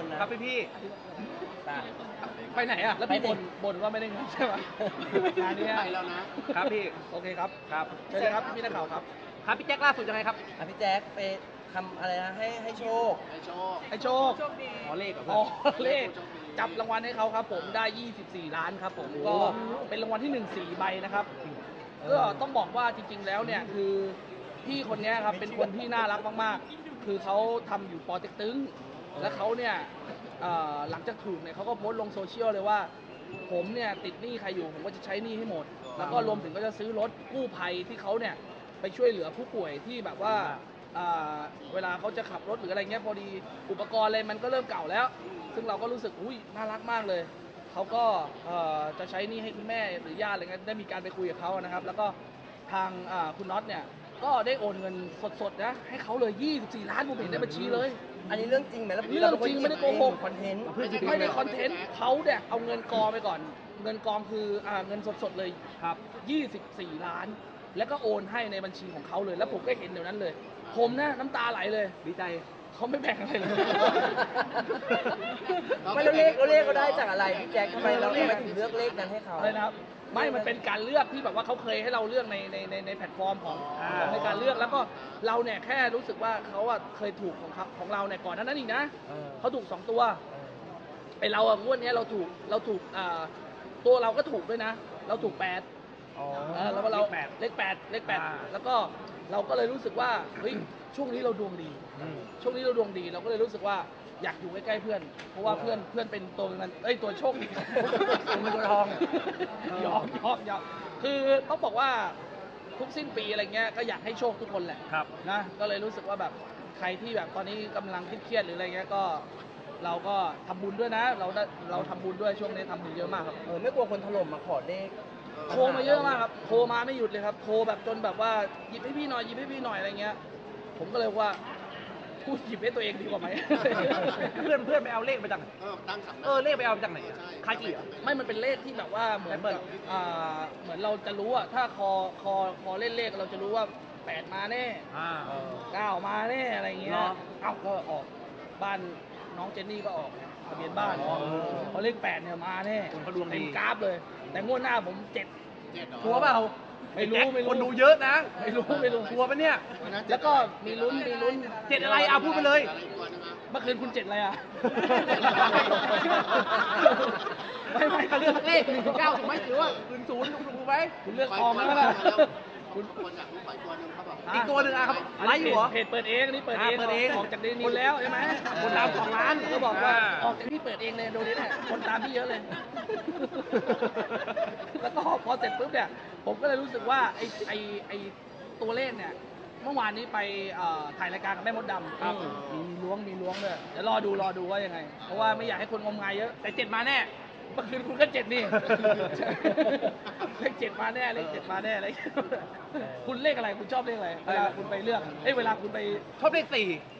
คนนะครับพี่พี่ตาไปไหนอะแล้วพี่ไปบ่ดินบ่นว่าไม่ได้เงินใช่ไหมงานเนี้ยไปแล้วนะครับพี่โอเคครับครับเชิญเลยครับพี่นักข่าวครับครับพี่แจ็คล่าสุดยังไงครับอะพี่แจ๊คไปทำอะไรนะให้ให้โชค ไอโชคไอโชคอ๋อเลขกับอ๋อเลขจับรางวัลให้เขาครับ ผมได้ 24 ล้านครับ ผมก็เป็นรางวัลที่ 1 4 ใบนะครับ ก็ต้องบอกว่าจริง ๆ แล้วเนี่ยคือพี่คนเนี้ยครับเป็นคนที่น่ารักมากๆ คือเขาทำอยู่ปอเต็กตึง แล้วเขาเนี่ยเอ่อหลังจากถูกเนี่ยเขาก็โพสต์ลงโซเชียลเลยว่า ผมเนี่ยติดหนี้ใครอยู่ผมก็จะใช้หนี้ให้หมด แล้วก็รวมถึงก็จะซื้อรถกู้ภัยที่เขาเนี่ยไปช่วยเหลือผู้ป่วยที่แบบว่าอ่าเวลาเขาจะขับรถหรืออะไรเงี้ยพอดีอุปกรณ์อะไรมันก็เริ่มเก่าแล้ว ซึ่งเราก็รู้สึกอุ้ยน่ารักมากเลย เขาก็เอ่อจะใช้หนี้ให้คุณแม่หรือญาติอะไรเงี้ยได้มีการไปคุยกับเขานะครับ แล้วก็ทางอ่าคุณน็อตเนี่ย ก็ได้โอนเงินสดๆนะให้เขาเลย 24 ล้านผมเห็นในบัญชีเลย อันนี้เรื่องจริงไหมแล้วเรื่องจริงไม่ได้โกหก คอนเทนต์ไม่ได้คอนเทนต์เขาเนี่ยเอาเงินกองไปก่อน เงินกองคืออ่าเงินสดๆเลยครับ 24 ล้าน แล้วก็โอนให้ในบัญชีของเขาเลย แล้วผมก็เห็นเดี๋ยวนั้นเลย ผมนะน้ำตาไหลเลย ดีใจ เขาไม่แบ่งอะไรเลย ไม่แล้วเลขแล้วเลขก็ได้จากอะไรพี่แจ๊คทำไมเราทำไมถึงเลือกเลขนั้นให้เขาอะไรนะครับไม่มันเป็นการเลือกที่แบบว่าเขาเคยให้เราเลือกในในในในแพลตฟอร์มของอ่าของในการเลือกแล้วก็เราเนี่ยแค่รู้สึกว่าเขาอะเคยถูกของเขาของเราเนี่ยก่อนหนานั้นอีกนะเออเขาถูกสองตัวไอเราอะงวดเนี้ยเราถูกเราถูกอ่าตัวเราก็ถูกด้วยนะ เราถูกแปดอ๋อเออแล้วก็เราเลขแปดเลขแปดเลขแปดอ่าแล้วก็ เราก็เลยรู้สึกว่าเฮ้ยช่วงนี้เราดวงดี อืม ช่วงนี้เราดวงดีเราก็เลยรู้สึกว่าอยากอยู่ใกล้ๆเพื่อน เพราะว่าเพื่อนเพื่อนเป็นตัวนั้นเอ้ยตัวโชคดีตัวเงินตัวทอง หยอกหยอกหยอกคือต้องบอกว่าทุกสิ้นปีอะไรเงี้ยก็อยากให้โชคทุกคนแหละ ครับ นะก็เลยรู้สึกว่าแบบใครที่แบบตอนนี้กำลังเครียดๆหรืออะไรเงี้ยก็เราก็ทำบุญด้วยนะ เราได้เราทำบุญด้วยช่วงนี้ทำบุญเยอะมากครับ เออไม่กลัวคนถล่มมาขอเลข โทรมาเยอะมากครับ โทรมาไม่หยุดเลยครับ โทรแบบจนแบบว่าหยิบให้พี่หน่อยหยิบให้พี่หน่อยอะไรเงี้ย ผมก็เลยว่าพูดหยิบให้ตัวเองดีกว่าไหม เพื่อนเพื่อนไปเอาเลขมาจากไหนเออตั้งสำนัก เออเลขไปเอามาจากไหนอะคาจิเหรอ ไม่มันเป็นเลขที่แบบว่าเหมือนเปิกัดบอ่าเหมือนเราจะรู้อะถ้าคอคอคอเล่นเลขเราจะรู้ว่าแปดมาแน่อ่า เก้ามาแน่อะไรเงี้ย เหรอ เอ้าก็ออกบ้านน้องเจนนี่ก็ออก ทะเบียนบ้านอ๋อเพราะเลขแปดเนี่ยมาแน่คนเขาดวงดี เต็มกราฟเลย แต่งวดหน้าผมเจ็ดเจ็ดเหรอชัวร์เปล่าไม่รู้แจ็คไม่รู้ คนดูเยอะนะไม่รู้ไม่รู้ชัวร์ปะเนี่ยวันนั้นเจ็ดแล้วก็มีลุ้นมีลุ้นเจ็ดอะไรอะพูดไปเลยอะไรอีกวันนึงอะเมื่อคืนคุณเจ็ดอะไรอะ ไม่ไม่เลือกเลขหนึ่งถึงเก้าถูกไหมหรือว่าศูนย์ศูนย์ถูกไหมคุณเลือกทองไปแล้วไปล่ะไปแล้ว คุณคนอยากรู้ไปตัวนึงเขาบอกอีกตัวหนึ่งอะครับอันไลนี้ฟ์อยู่เหรอ เพจเปิดเองอันนี้เปิดเองอ่าเปิดเอง ออกจากเดนิวแล้วใช่ไหมคนตามสองล้านก็บอกว่าอ่าออกจากที่เปิดเองเลยดูนี่เนี่ยคนตามพี่เยอะเลย แล้วก็พอเสร็จปุ๊บเนี่ย ผมก็เลยรู้สึกว่าไอ้ไอ้ไอ้ตัวเลขเนี่ย เมื่อวานนี้ไปเอ่อถ่ายรายการกับแม่มดดำครับมีล้วงมีล้วงด้วยเดี๋ยวรอดูรอดูว่ายังไง เพราะว่าไม่อยากให้คนงมงายเยอะ แต่เจ็ดมาแน่ เมื่อคืนคุณก็เจ็ดนี่ เลขเจ็ดมาแน่เลขเจ็ดมาแน่เลยคุณเลขอะไรคุณชอบเลขอะไรเวลาคุณไปเลือกเอ้ยเวลาคุณไปชอบเลขสี่โอ้โ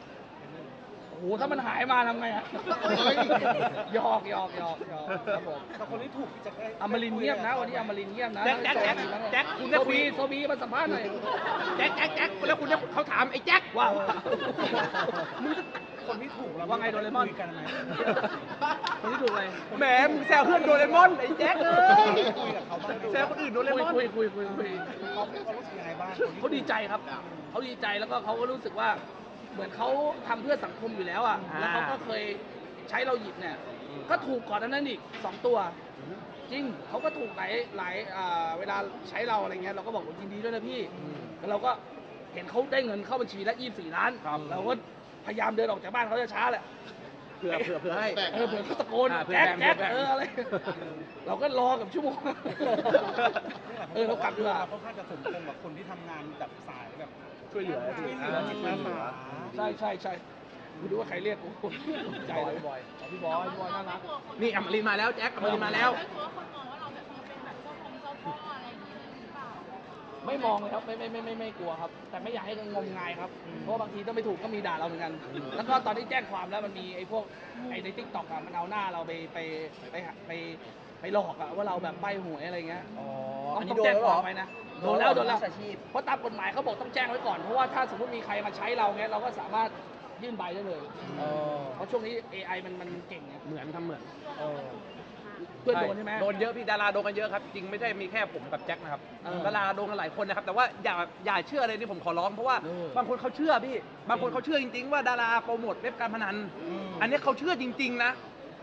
หถ้ามันหายมาทำไงอะหยอกหยอกหยอกหยอกครับผมแต่คนที่ถูกพี่แจ็คให้อมรินทร์เงียบนะวันนี้อมรินทร์เงียบนะแจ็คแจ็คแจ็คแจ็คคุณได้โซคุยบีโซบีมาสัมภาษณ์หน่อยแจ็คแจ็คแจ็คแล้วคุณได้เขาถามไอ้แจ็คว้าวมึงคนที่ถูกเราว่าไงโดเรมอน คุยกันไหมคนที่ถูกอะไรแหมมึงแซวเพื่อนโดเรมอนไอ้แจ็คเอ้ยคุยกับเขาบ้างแซวคนอื่นโดเรมอนคุยคุยคุยคุยคุย เขาเขารู้สึกยังไงบ้างเขาดีใจครับ เขาดีใจแล้วก็เขาก็รู้สึกว่าเห มือนเขาทำเพื่อสังคมอยู่แล้วอะอ่าแล้วเขาก็เคยใช้เราหยิบเนี่ย ก็ถูกก่อนหนานั้นอีกสองตัว จริงเขาก็ถูกหลายหลายอ่าเวลาใช้เราอะไรเงี้ยเราก็บอกว่ายินดีด้วยนะพี่แล้วเราก็เห็นเขาได้เงินเข้าบัญชีแล้วยี่สี่ล้านเราก็พยายามเดินออกจากบ้านเขาจะช้าแหละ เผื่อเผื่อเผื่อให้ เออเผื่อเขาตะโกนอ่าเผื่อแจ๊คแบ่งแจ๊คเผื่อแบ่ง เอออะไร เราก็รอกับชั่วโมง เออเรากลับดีกว่า ค่อนข้างจะสมพงษ์กับคนที่ทำงานแบบสายแบบ ช่วยเหลือช่วยเหลือจิตอาสาใช่ใช่ใช่กูดูว่าใครเรียกกูตกใจเลยบอยพี่บอยพี่บอยน่ารักนี่อมรินทร์มาแล้วแจ็คอมรินทร์มาแล้ว ไม่กลัวคนมองว่าเราแบบเป็นแบบเจ้าพงเจ้าพ่ออะไร ไม่มองเลยครับไม่ไม่ไม่ไม่ไม่กลัวครับ แต่ไม่อยากให้งมงายครับเพราะว่าบางทีถ้าไม่ถูกก็มีด่าเราเหมือนกัน แล้วก็ตอนที่แจ้งความแล้วมันมีไอ้พวกไอ้ในทิกตอกอะมันเอาหน้าเราไปไปไปหาไปไปหลอกอะว่าเราแบบใบหวยอะไรเงี้ยอ๋อต้อัอนงนี้ต้องโดนแจ้งแล้วคเหรวาอ มไปนะโดนแล้วโดนแล้วมิจฉาชีพ เพราะตามกฎหมายเขาบอกต้องแจ้งไว้ก่อนเพราะว่าถ้าสมมติมีใครมาใช้เราเงี้ยเราก็สามารถยื่นใบได้เลยอ๋อเพราะช่วงนี้ AI มันมันเก่งไงเหมือนทำเหมือน เออ เพื่อนโดนใช่ไหม โดนเยอะพี่ดาราโดนกันเยอะครับ จริงไม่ได้มีแค่ผมกับแจ็คนะครับเออดาราโดนกันหลายคนนะครับ แต่ว่าอย่าอย่าเชื่อเลยนี่ผมขอร้องเพราะว่าเออบางคนเขาเชื่อพี่ บางคนเขาเชื่อจริง ๆ ว่าดาราโปรโมทเว็บการพนัน อันนี้เขาเชื่อจริง ๆ นะ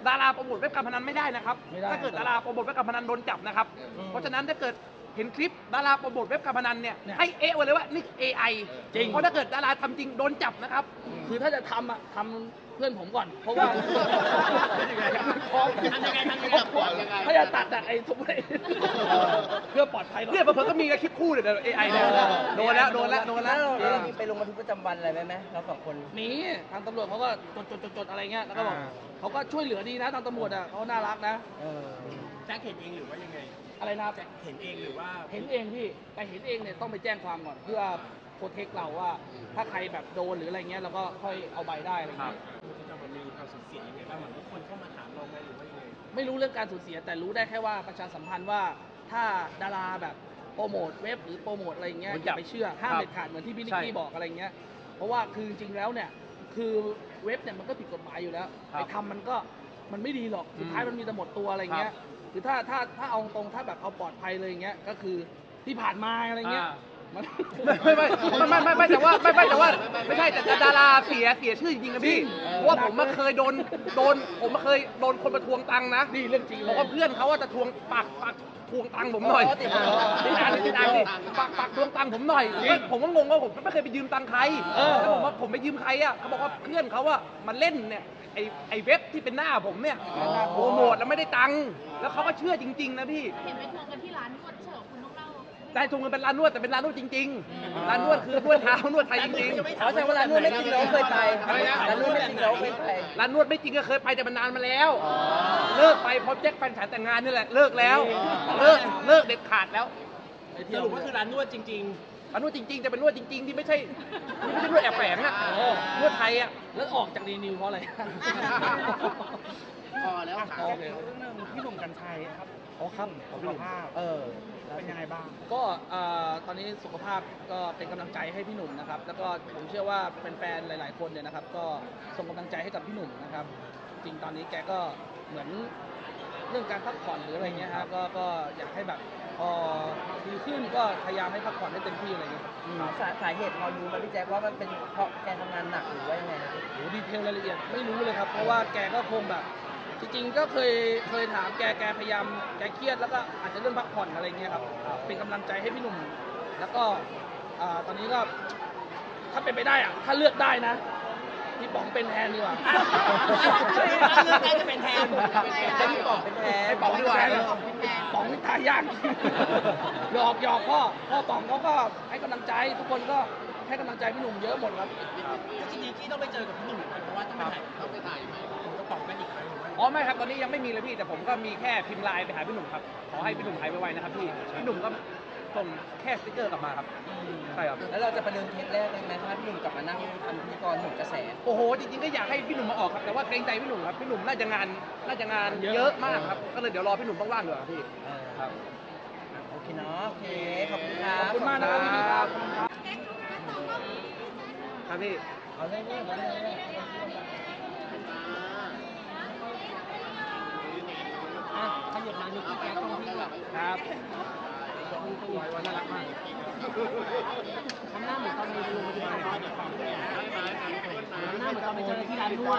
ดาราโปรโมทเว็บการพนันไม่ได้นะครับ ไม่ได้ถ้าเกิดดาราโปรโมทเว็บการพนันโดนจับนะครับเพราะฉะนั้นถ้าเกิดเห็นคลิปดาราโปรโมทเว็บการพนันเนี่ยเนี่ยให้เอะไว้เลยว่านี่ AI จริง เพราะถ้าเกิดดาราทำจริงโดนจับนะครับ คือถ้าจะทำอะทำ เพื่อนผมก่อน เพราะว่าพร้อมทำยังไงทำยังไงปล่อยยังไงถ้าจะตัดอะไอ้สมมติไอ้เพื่อปลอดภัยก่อน เนี่ยเพิ่งก็มีคลิปคู่เลยเดี๋ยว AI เนี่ยโดนแล้วโดนแล้วโดนแล้แล้ววเราแล้วเรามีไปลงบันทึกประจำวันอะไรไหมไหมเราสองคนมีทางตำรวจเขาก็จดจดจดจดอะไรเงี้ยแล้วก็บอกอ่า เขาก็ช่วยเหลือดีนะทางตำรวจอะเขาน่ารักนะ เออ แจ็คเห็นเองหรือว่ายังไง อะไรนะครับ เห็นเองหรือว่าเห็นเองพี่ แต่เห็นเองเนี่ยต้องไปแจ้งความก่อนเพื่อโปรเทคเราว่า ถ้าใครแบบโดนหรืออะไรเงี้ยเราก็ค่อยเอาใบได้อะไรเงี้ยจะมันมีความสูญเสียยังไงบ้างเหมือนทุกคนเข้ามาถามเราไหมหรือว่ายังไงไม่รู้เรื่องการสูญเสียแต่รู้ได้แค่ว่าประชาสัมพันธ์ว่าถ้าดาราแบบโปรโมทเว็บหรือโปรโมทอะไรเงี้ยโดนอจัย่าบไปเชื่อห้ามครับเด็ดขาดเหมือนที่พี่นิกใช่กี้บอกอะไรเงี้ยเพราะว่าคือจริงๆแล้วเนี่ยคือเว็บเนี่ยมันก็ผิดกฎหมายอยู่แล้วครับไปทำมันก็มันไม่ดีหรอกสุดท้ายอืมมันมีแต่หมดตัวอะไรเงี้ย คือถ้าถ้าถ้าเอาตรงถ้าแบบเอาปลอดภัยเลยอย่างเงี้ยก็คือที่ผ่านมาอะไรเงี้ยอ่า มัน ไม่ไม่ไม่ไม่ไม่ไม่แต่ว่าไม่ไม่แต่ว่าไม่ใช่แต่ดาราเสียเสียชื่อจริงๆนะพี่จริง เพราะว่าผมมาเคยโดนโดนผมมาเคยโดนคนมาทวงตังค์นะนี่เรื่องจริงเลบอกยว่าเพื่อนเขาว่าจะทวงปากปากทวงตังค์ผมหน่อยอ๋อติดอ่างติดอ่างติดอ่างดิปากปากทวงตังค์ผมหน่อยผมก็งงว่าผมไม่เคยไปยืมตังค์ใครเออ แล้วผมว่าผมไปยืมใครอะเขาบอกว่าเพื่อนเขาว่ามาเล่นเนี่ย ไอไอเว็บที่เป็นหน้าผมเนี่ยโปรโมทแล้วไม่ได้ตังค์แล้วเขาก็เชื่อจริง ๆ นะพี่เห็นไปทวงกันที่ร้านนวดเฉอะคุณต้องเล่าได้ทวงเงินเป็นร้านนวดแต่เป็นร้านนวดจริง ๆ ร้านนวดคือนวดเท้านวดไทยจริงๆอ๋อแสดงว่าร้านนวดไม่จริงเราเคยไปอะไรนะร้านนวดไม่จริงเราเคยไปร้านนวดไม่จริงก็เคยไปแต่มันนานมาแล้ว เลิกไปเพราะแจ็คแฟนฉันแต่งงานนี่แหละเลิกแล้ว เลิกเลิกเด็ดขาดแล้วสรุปว่าคือร้านนวดจริงร้านนวดจริงๆแต่เป็นนวดจริง ๆ ที่ไม่ใช่ที่ไม่ใช่นวดแอบแฝงอะนวดไทยอะแล้วออกจากดีนิวเพราะอะไร พอแล้วค่ะโอเคๆเรื่องหนึงพี่หนุ่มกัญชัยครับโอ้ครับ สุขภาพเออ เป็นยังไงบ้าง ก็เอ่อตอนนี้สุขภาพก็เป็นกำลังใจให้พี่หนุ่มนะครับ แล้วก็ผมเชื่อว่าแฟนๆหลาย ๆ คนเนี่ยนะครับ ก็ส่งกำลังใจให้กับพี่หนุ่มนะครับ จริงๆตอนนี้แกก็เหมือนเรื่องการพักผ่อนหรืออะไรเงี้ยครับก็ก็อยากให้แบบพอดี ขึ้นก็พยายามให้พักผ่อนให้เต็มที่อะไรเงี้ยครับ สาสาเหตุพอรู้ไหมพี่แจ็คว่ามันเป็นเพราะแกทำงานหนักหรือว่ายังไงนะโหดีเทลรายละเอียดไม่รู้เลยครับ เพราะว่าแกก็คงแบบ จริงๆ ก็เคยเคยถามแกแกพยายามแกเครียดแล้วก็อาจจะเรื่องพักผ่อนอะไรเงี้ยครับเป็นกำลังใจให้พี่หนุ่ม แล้วก็อ่าตอนนี้ก็ถ้าเป็นไปได้อะถ้าเลือกได้นะ พี่ป๋องเป็นแทนดีกว่าถ้าเลือกได้จะเป็นแทนให้พี่ป๋องเป็นแทนให้ป๋องดีกว่าป๋องนี่ตายยากหยอกหยอกพ่อพ่อป๋องเขาก็ให้กำลังใจทุกคนก็ให้กำลังใจพี่หนุ่มเยอะหมดครับจริงๆที่ต้องไปเจอกับพี่หนุ่มเพราะว่าต้องไปถ่ายต้องไปถ่ายไหมผมกระป๋องกันอีกครั้งหรือว่าอ๋อไม่ครับตอนนี้ยังไม่มีเลยพี่แต่ผมก็มีแค่พิมพ์ไลน์ไปหาพี่หนุ่มครับขอให้พี่หนุ่มหายไวๆนะครับพี่พี่หนุ่มก็ ส่งแค่สติกเกอร์กลับมาครับ ใช่ครับ แล้วเราจะประเดิมเทปแรกเลยไหมถ้าพี่หนุ่มกลับมานั่งทำพิธีกรหนุ่มกระแส โอ้โห จริงๆ ก็อยากให้พี่หนุ่มมาออกครับ แต่ว่าเกรงใจพี่หนุ่มครับ พี่หนุ่มน่าจะงาน น่าจะงานเยอะเยอะมากครับ ก็เลยเดี๋ยวรอพี่หนุ่มว่างๆดีกว่าพี่ เออครับ โอเคเนาะ โอเค ขอบคุณครัขบอบคุณมากนะครับพี่ครับ ครับพี่ เอาเรื่อยๆเอาเรื่อยๆอะขยับมาดูพี่แจ๊คตรงที่แบบ ครับ ทำหน้าเหมือนตอนไปโรงพยาบาลหน้าเหมือนตอนไปเจอที่ร้านนวด